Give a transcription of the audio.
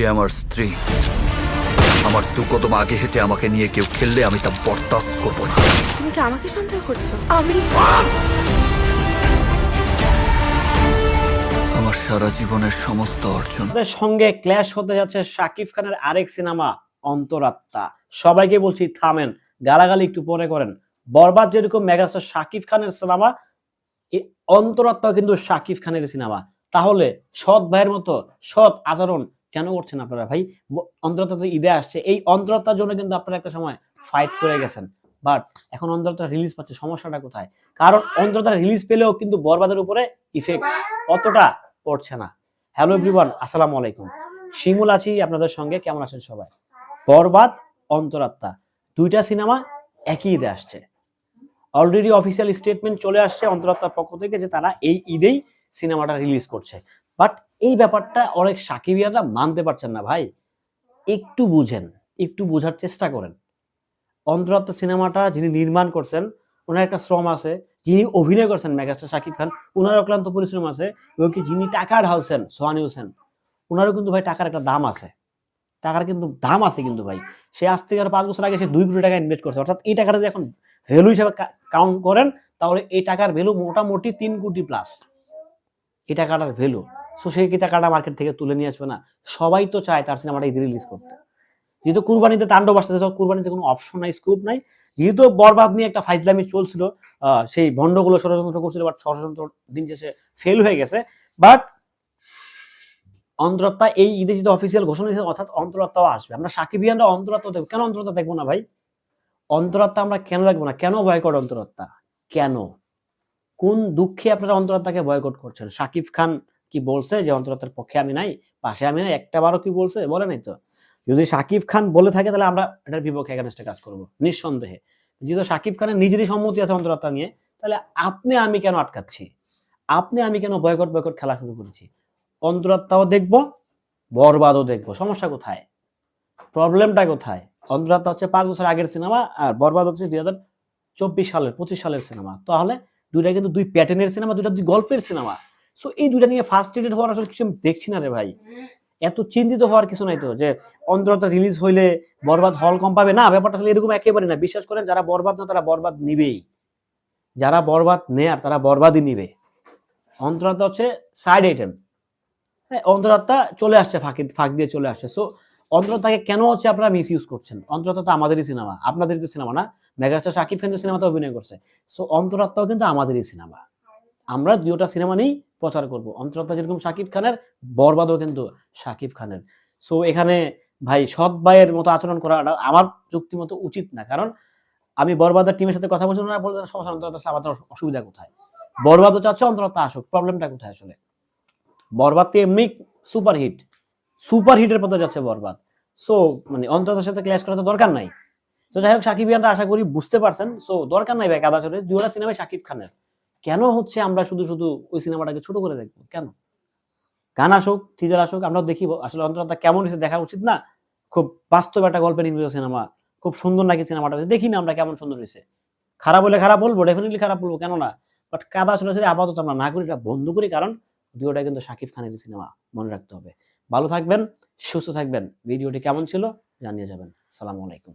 সে আমার স্ত্রী। আমার দু কদম আগে হেঁটে আমাকে নিয়ে কেউ খেললে আমি তা বরদাস্ত করব না। তুমি কি আমাকে সন্দেহ করছ? আমি আমার সারা জীবনের সমস্ত অর্জন। সঙ্গে ক্ল্যাশ হতে যাচ্ছে শাকিব খানের আরেক সিনেমা অন্তরাত্মা। সবাইকে বলছি থামেন গালাগালি একটু পরে করেন। বরবাদ যেরকম মেগাস্টার শাকিব খানের সিনেমা অন্তরাত্মা কিন্তু শাকিব খানের সিনেমা। তাহলে সৎ ভাইয়ের মতো সৎ আচরণ কেন করছেন আপনারা? ভাই, ব- তো ঈদে আসছে। এই অন্তরাত্মার জন্য কিন্তু আপনারা একটা সময় ফাইট করে গেছেন। বাট এখন অন্তরাত্মা রিলিজ পাচ্ছে, সমস্যাটা কোথায়? কারণ অন্তরাত্মা রিলিজ পেলেও কিন্তু বরবাদের উপরে ইফেক্ট অতটা পড়ছে না। হ্যালো এভরিওয়ান আসসালামু আলাইকুম। শিমুল আছি আপনাদের সঙ্গে, কেমন আছেন সবাই? বরবাদ, অন্তরাত্মা, দুইটা সিনেমা একই ঈদে আসছে। অলরেডি অফিসিয়াল স্টেটমেন্ট চলে আসছে অন্তরাত্মার পক্ষ থেকে যে তারা এই ঈদেই সিনেমাটা রিলিজ করছে। বাট এই ব্যাপারটা অনেক সাকিবিয়ানরা মানতে পারছেন না, ভাই। একটু বুঝেন, একটু বোঝার চেষ্টা করেন। অন্তরাত্মা সিনেমাটা যিনি নির্মাণ করছেন, ওনার একটা শ্রম আছে, যিনি অভিনয় করছেন মেগাস্টার শাকিব খান ওনার অক্লান্ত পরিশ্রম আছে, এবং কি যিনি টাকা ঢালছেন সোহানি হোসেন, ওনারও কিন্তু ভাই টাকার একটা দাম আছে। টাকার কিন্তু দাম আছে কিন্তু ভাই। সে আজ থেকে আরও পাঁচ বছর আগে সে দুই কোটি টাকা ইনভেস্ট করছে। অর্থাৎ এই টাকাটা যদি এখন ভ্যালু হিসাবে কাউন্ট করেন, তাহলে এই টাকার ভ্যালু মোটামুটি তিন কোটি প্লাস এই টাকাটার ভ্যালু সো সে কি টাকাটা মার্কেট থেকে তুলে নিয়ে আসবে না। সবাই তো চায় তার সিনেমাটা ঈদে রিলিজ করতে। যেহেতু কুরবানিতে তাণ্ডব আসতেছে কুরবানিতে কোনো অপশন নাই স্কোপ নাই। যেহেতু বরবাদ নিয়ে একটা ফাইজলামি চলছিল সেই ভণ্ডগুলো ষড়যন্ত্র করছিল বাট ষড়যন্ত্র দিন শেষে ফেল হয়ে গেছে। বাট অন্তরাত্মা এই ঈদে যদি অফিসিয়াল ঘোষণা দিয়েছে, অর্থাৎ অন্তরাত্মাও আসবে। আমরা সাকিবিয়ানরা অন্তরাত্মা দেখব। কেন অন্তরাত্মা দেখব না ভাই? অন্তরাত্মা আমরা কেন দেখব না? কেন বয়কট অন্তরাত্মা কেন? কোন দুঃখে আপনারা অন্তরাত্মাকে বয়কট করছেন? সাকিব খান কি বলছে যে অন্তরাত্মার পক্ষে আমি নাই, পাশে আমি নাই একটা বারও কি বলছে বলে নাই তো। যদি সাকিব খান বলে থাকে তাহলে আমরা এটার বিপক্ষে এগানেস্টে কাজ করব, নিঃসন্দেহে। যেহেতু সাকিব খানের নিজেরই সম্মতি আছে অন্তরাত্মা নিয়ে, তাহলে আপনি আমি কেন আটকাচ্ছি? আপনি আমি কেন বয়কট বয়কট খেলা শুরু করেছি? অন্তরাত্মাও দেখব, বরবাদও দেখব। সমস্যা কোথায়? প্রবলেমটা কোথায়? অন্তরাত্মা হচ্ছে পাঁচ বছর আগের সিনেমা আর বরবাদ হচ্ছে দুই হাজার চব্বিশ সালের, পঁচিশ সালের সিনেমা তাহলে দুইটা কিন্তু দুই প্যাটার্নের সিনেমা দুইটা দুই গল্পের সিনেমা সো এই দুইটা নিয়ে ফার্স্ট এডেড হওয়ার আসলে কিছু দেখছি না রে ভাই। এত চিন্তিত হওয়ার কিছু নাই তো, যে অন্তরতা রিলিজ হইলে বরবাদ হল কম পাবে। না, ব্যাপারটা আসলে এরকম একেবারে না। বিশ্বাস করেন, যারা বরবাদ না, তারা বরবাদ নিবেই। যারা বরবাদ নেয়ার তারা বরবাদই নিবে। অন্তরাত্মা হচ্ছে সাইড আইটেম হ্যাঁ অন্তরাত্মা চলে আসছে, ফাঁকি, ফাঁক দিয়ে চলে আসছে। সো অন্তরাত্মাকে কেন হচ্ছে আপনারা মিস ইউজ করছেন? অন্তরাত্মা তো আমাদেরই সিনেমা আপনাদেরই তো সিনেমা না। মেগাস্টার শাকিব খানের সিনেমাতে অভিনয় করছে। সো অন্তরাত্মাও কিন্তু আমাদেরই সিনেমা আমরা দুটা সিনেমা নিয়েই প্রচার করব। অন্তরাত্মা যেরকম শাকিব খানের, বরবাদও কিন্তু শাকিব খানের। সো এখানে ভাই, সৎ ভাইয়ের মতো আচরণ করাটা আমার যুক্তি মতো উচিত না। কারণ আমি বরবাদের টিমের সাথে কথা বলছি না বলছেন সমস্যা অন্তরাত্মা আসলে আমাদের অসুবিধা কোথায়? বরবাদও চাচ্ছে অন্তরাত্মা আসুক। প্রবলেমটা কোথায় আসলে? বরবাদ তো এমনি সুপার হিট সুপার হিটের পথে যাচ্ছে বরবাদ। সো মানে অন্তরাত্মার সাথে ক্লাস করা তো দরকার নাই। তো যাই হোক সাকিবিয়ানরা আশা করি বুঝতে পারছেন। সো দরকার নাই ভাই কাদা চলে দুটা সিনেমায় সাকিব খানের। কেন হচ্ছে আমরা শুধু শুধু ওই সিনেমাটাকে ছোট করে দেখব? কেন? গান আসুক টিজার আসুক আমরা দেখি, আসলে অন্তরাত্মা কেমন হয়েছে দেখা উচিত না। খুব বাস্তব একটা গল্পের নির্মিত সিনেমা, খুব সুন্দর নাকি সিনেমাটা দেখি না আমরা কেমন সুন্দর হয়েছে। খারাপ হলে খারাপ বলব ডেফিনেটলি খারাপ বলব, কেন না? বাট কাদা আসলে আপাতত আমরা না করি, এটা বন্ধ করি, কারণ দুটোটা কিন্তু শাকিব খানের সিনেমা, মনে রাখতে হবে। ভালো থাকবেন, সুস্থ থাকবেন, ভিডিওটি কেমন ছিল জানিয়ে যাবেন। সালামু আলাইকুম।